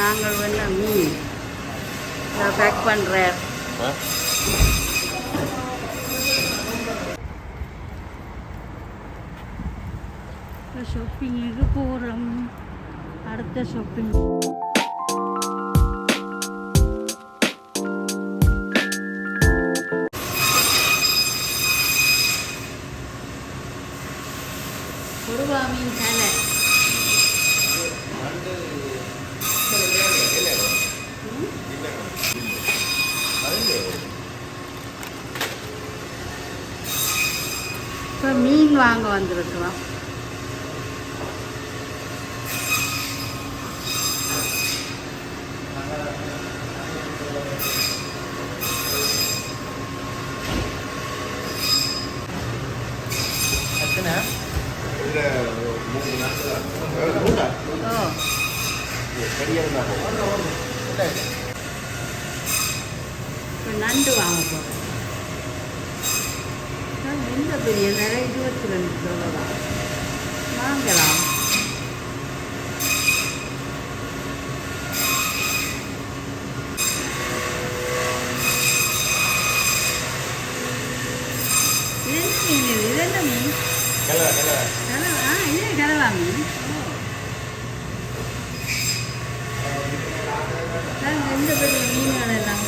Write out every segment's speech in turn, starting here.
நாங்கள் வேணா மீன். பேக் பண்ணுறேன் ஷாப்பிங்குக்கு போகிறோம் அடுத்த ஷாப்பிங் வாங்க வந்திருக்கிறோம் ஓ இப்போ நண்டு வாங்க போகிறோம் ரொம்ப பெரிய நிலை இருபத்தி ரெண்டு கிலோ தான் வாங்கலாம் இது என்ன மீன் இது? இது என்ன மீன் கலவா ஆ இது கலவா மீன் நாங்கள் எந்த பெரிய மீன்கள் எல்லாம்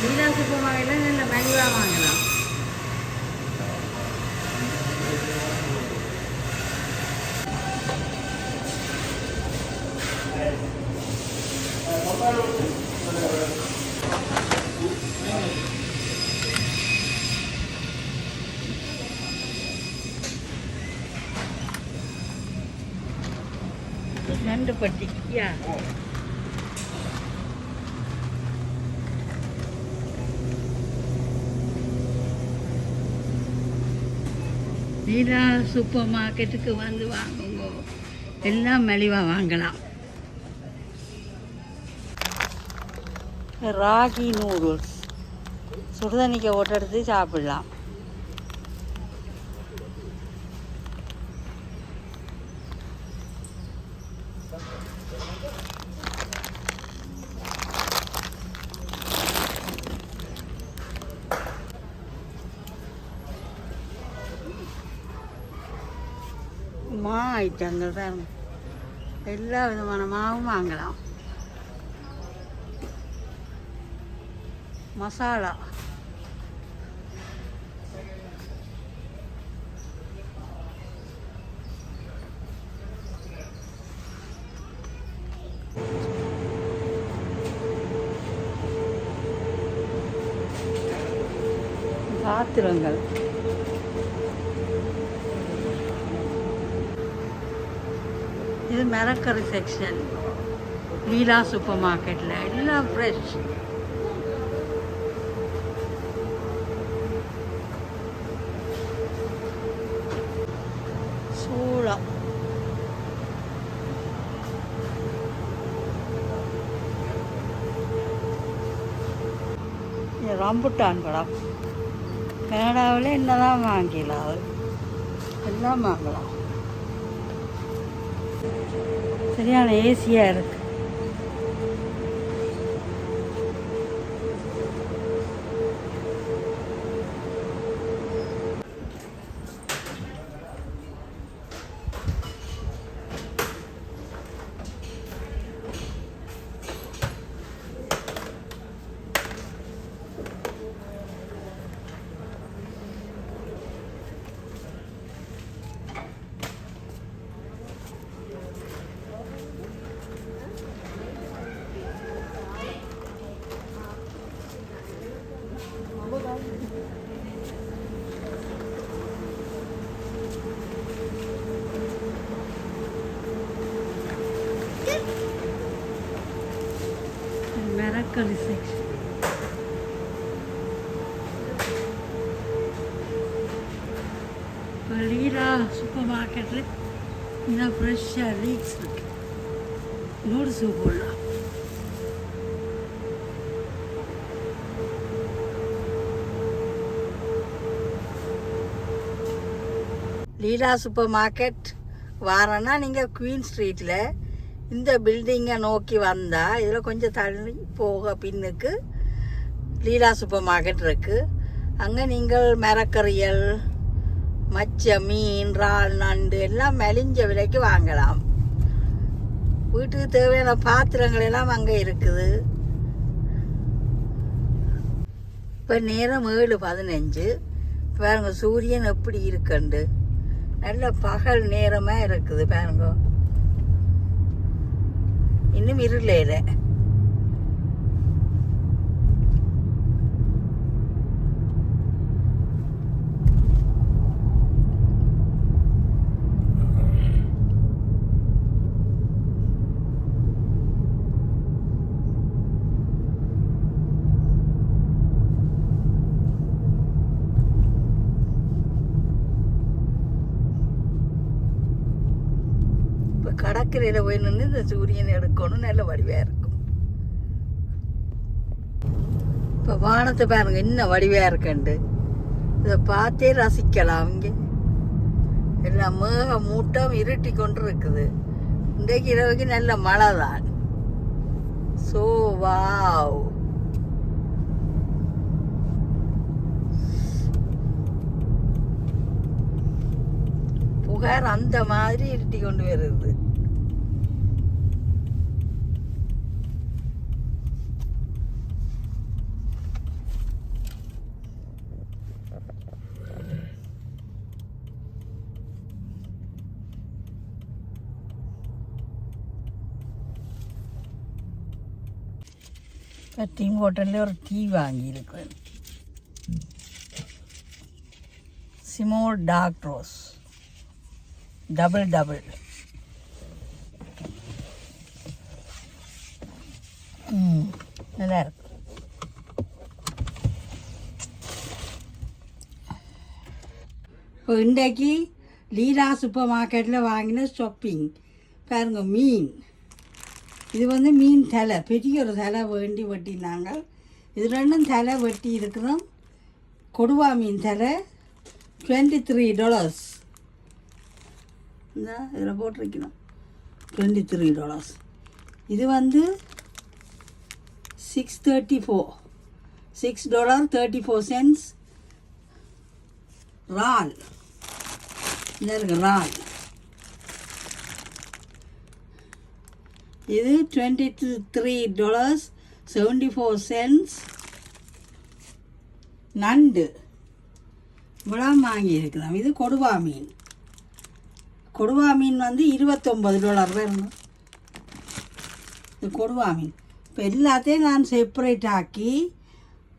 லீலா சூப்பர் மார்க்கெட்டில் நல்ல மலிவாக வாங்கலாம் நண்டு பட்டி நீரா சூப்பர் மார்க்கெட்டுக்கு வந்து வாங்குங்க. எல்லாம் மலிவாக வாங்கலாம். ராகி நூடுல்ஸ் சுடுதண்ணிக்க ஓட்டெடுத்து சாப்பிடலாம். மா ஐட்டங்கள் தான் எல்லா விதமான மாவும் வாங்கலாம். மசாலா. பாத்திரங்கள். இது மிரக்கறி செக்ஷன் லீலா சூப்பர் மார்க்கெட்டில் எல்லாம் ஃப்ரெஷ் சூளம் ரம்புட்டான் படம் கனடாவில் என்னதான் வாங்கிக்கலாம் எல்லாம் வாங்கலாம். சரியான ஏசியாக இருக்கு மிரக்கறி செக்ஷன் இப்போ சூப்பர் மார்க்கெட்டில் இந்த ஃப்ரெஷ்ஷாக லீக்ஸ் இருக்கு. நூடுல்ஸ் போடலாம். லீலா சூப்பர் மார்க்கெட் வாரன்னா நீங்கள் குவீன் ஸ்ட்ரீட்டில் இந்த பில்டிங்கை நோக்கி வந்தால் இதில் கொஞ்சம் தள்ளி போக பின்னுக்கு லீலா சூப்பர் மார்க்கெட் இருக்குது அங்கே நீங்கள் மரக்கறியல் மச்ச மீன் இறால் நண்டு எல்லாம் மெலிஞ்ச விலைக்கு வாங்கலாம். வீட்டுக்கு தேவையான பாத்திரங்கள் எல்லாம் அங்கே இருக்குது. இப்போ நேரம் ஏழு பதினஞ்சு. பாருங்க சூரியன் எப்படி இருக்குண்டு. நல்ல பகல் நேரமாக இருக்குது பாருங்க. இன்னும் இருளையில கடற்கரையில் போய் நின்று இந்த சூரியன் எடுக்கணும் நல்ல வடிவாக இருக்கும். இப்போ வானத்தை பாருங்க இன்னும் வடிவாக இருக்குண்டு. இதை பார்த்தே ரசிக்கலாம் அவங்க எல்லாம் மேக மூட்டம் இருட்டி கொண்டு இருக்குது இன்றைக்கு இரவுக்கு நல்ல மழை தான் ஸோ வாவ் புகார் அந்த மாதிரி இருட்டி கொண்டு வருது. டீம் ஹோட்டலில் ஒரு டீ வாங்கியிருக்கேன். சிமோ டார்க் ரோஸ் டபுள் டபுள். ம் நல்லா இருக்கு. இப்போ இன்றைக்கு லீலா சூப்பர் மார்க்கெட்டில் வாங்கின ஷாப்பிங். பாருங்க மீன். இது வந்து மீன் தலை பெரிய ஒரு தலை வேண்டி வெட்டினாங்க. இது ரெண்டும் தலை வெட்டி இருக்கிறோம். கொடுவா மீன் தலை டுவெண்ட்டி த்ரீ டாலர்ஸ் இந்த இதில் போட்டிருக்கணும். டுவெண்ட்டி த்ரீ டாலர்ஸ் இது வந்து six thirty four six dollar thirty four cents ரால். இந்த இருக்கு ரால். இது twenty three dollars seventy four cents நண்டு. இவ்வளோ வாங்கியிருக்கலாம். இது கொடுவா மீன். கொடுவா மீன் வந்து இருபத்தொம்பது டாலர் வருங்க இது கொடுவா மீன் இப்போ எல்லாத்தையும் நான் செப்பரேட் ஆக்கி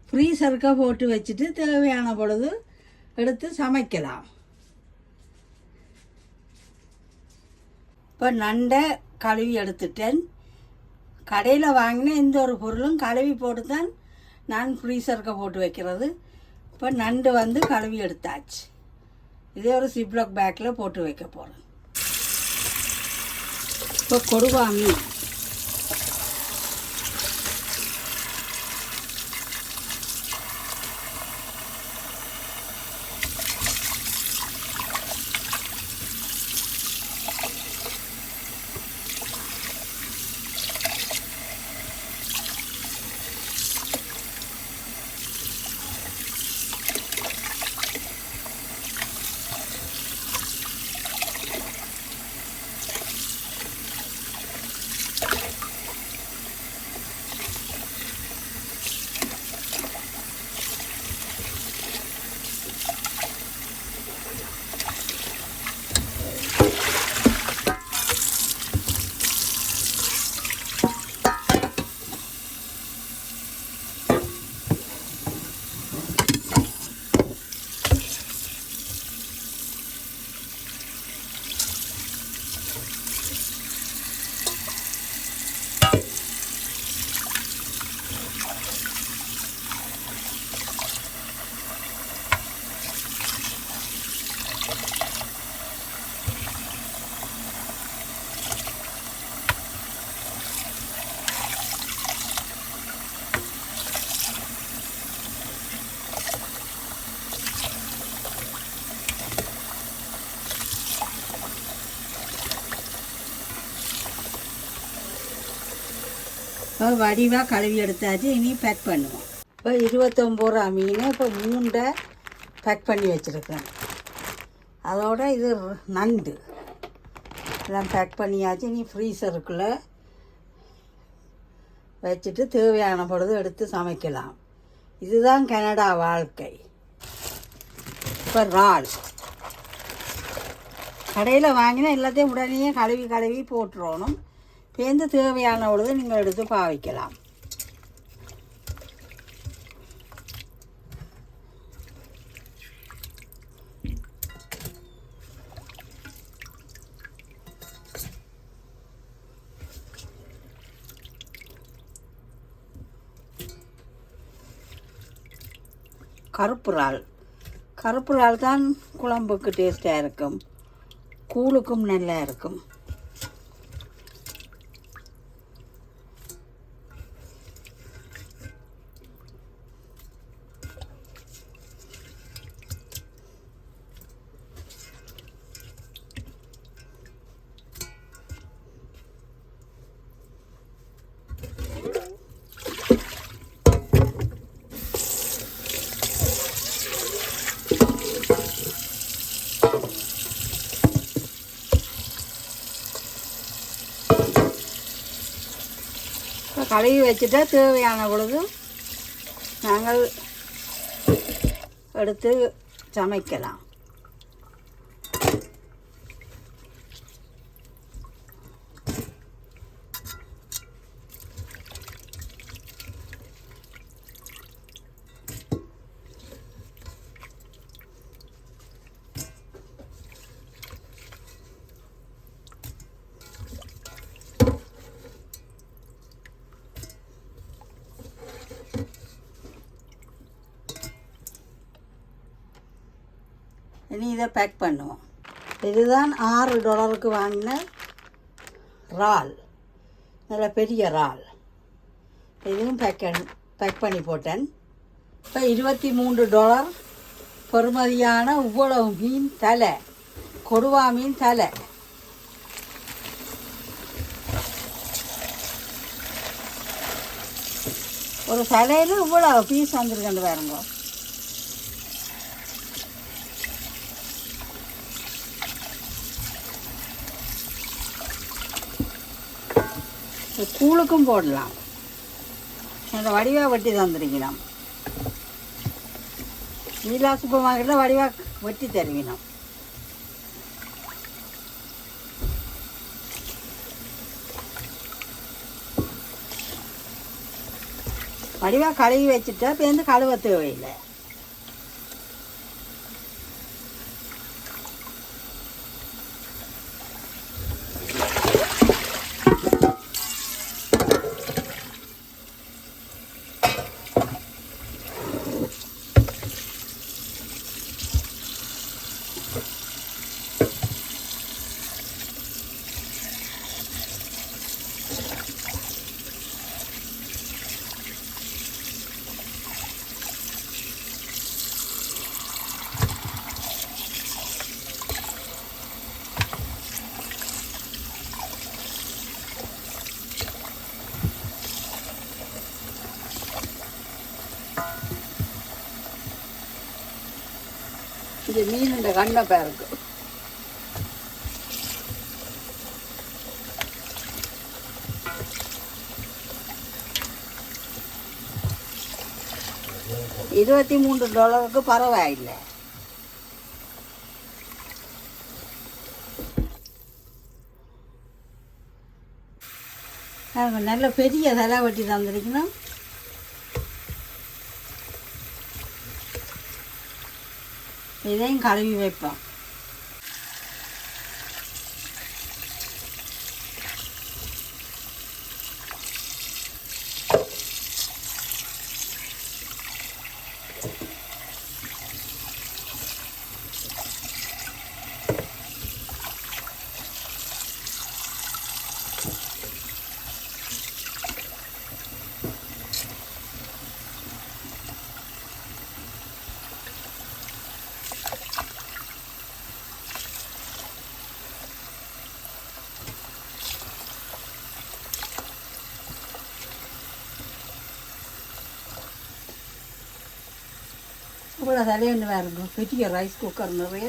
ஃப்ரீசருக்காக போட்டு வச்சுட்டு தேவையான பொழுது எடுத்து சமைக்கலாம். இப்போ நண்டை கழுவி எடுத்துட்டேன். கடையில் வாங்கின எந்த ஒரு பொருளும் கழுவி போட்டு தான் நான் ஃப்ரீசருக்கு போட்டு வைக்கிறது. இப்போ நண்டு வந்து கழுவி எடுத்தாச்சு. இதே ஒரு சிப்லாக் பேக்கில் போட்டு வைக்க போகிறேன் இப்போ கொடுவா இப்போ வடிவாக கழுவி எடுத்தாச்சு இனி பேக் பண்ணுவோம். இப்போ இருபத்தொம்பது ரூபா மீன் இப்போ மூண்டை பேக் பண்ணி வச்சுருக்கேன். அதோட இது நண்டு. எல்லாம் பேக் பண்ணியாச்சு இனி ஃப்ரீசருக்குள்ளே வச்சுட்டு தேவையான பொழுது எடுத்து சமைக்கலாம். இதுதான் கனடா வாழ்க்கை. இப்போ ரால் கடையில் வாங்கினா எல்லாத்தையும் உடனே கழுவி கழுவி போட்டுறணும். பேருந்து தேவையான பொழுது நீங்கள் எடுத்து பாவிக்கலாம். கருப்பு இறால். கருப்பு இறால் தான் குழம்புக்கு டேஸ்ட்டாக இருக்கும். கூழுக்கும் நல்லா இருக்கும். கழுவி வச்சுட்டா தேவையான பொழுது நாங்கள் எடுத்து சமைக்கலாம். இனி இதை பேக் பண்ணுவோம். இதுதான் ஆறு டாலருக்கு வாங்கின இறால். நல்ல பெரிய இறால். இதுவும் பேக் பேக் பண்ணி போட்டேன். இப்போ இருபத்தி மூன்று டாலர் பெறுமதியான இவ்வளவு மீன் தலை. கொடுவா மீன் தலை. ஒரு தலையில் இவ்வளோ பீஸ் வந்திருக்கேன் பாருங்க. கூழுக்கும் போடலாம். அந்த வடிவாக வெட்டி தந்துருக்கணும் நீலா சூப்பர் மார்க்கெட்டில் வடிவாக வெட்டி தருவினோம். வடிவாக கழுவி வச்சுட்டா பேருந்து கழுவ தேவையில்லை. இது மீன் கண்ணை பேருக்கு இருக்கு இருபத்தி மூன்று டாலருக்கு பரவாயில்லை. நல்ல பெரிய தலை வெட்டி தந்திருக்கணும். இதையும் கழுவி வைப்போம். இவ்வளோ தலைன்னு பாருங்க பெரிய ரைஸ் குக்கர் நிறைய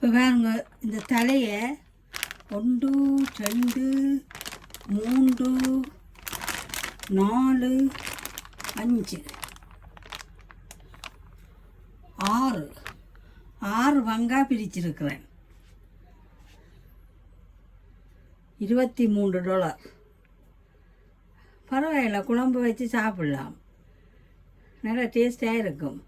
இப்போ பாருங்க இந்த தலையை ஒன்று ரெண்டு மூன்று நாலு அஞ்சு ஆறு. ஆறு பங்காக பிரிச்சிருக்கிறேன். இருபத்தி மூன்று டாலர் பரவாயில்ல குழம்பு வச்சு சாப்பிடலாம். நல்லா டேஸ்டாக இருக்கும்.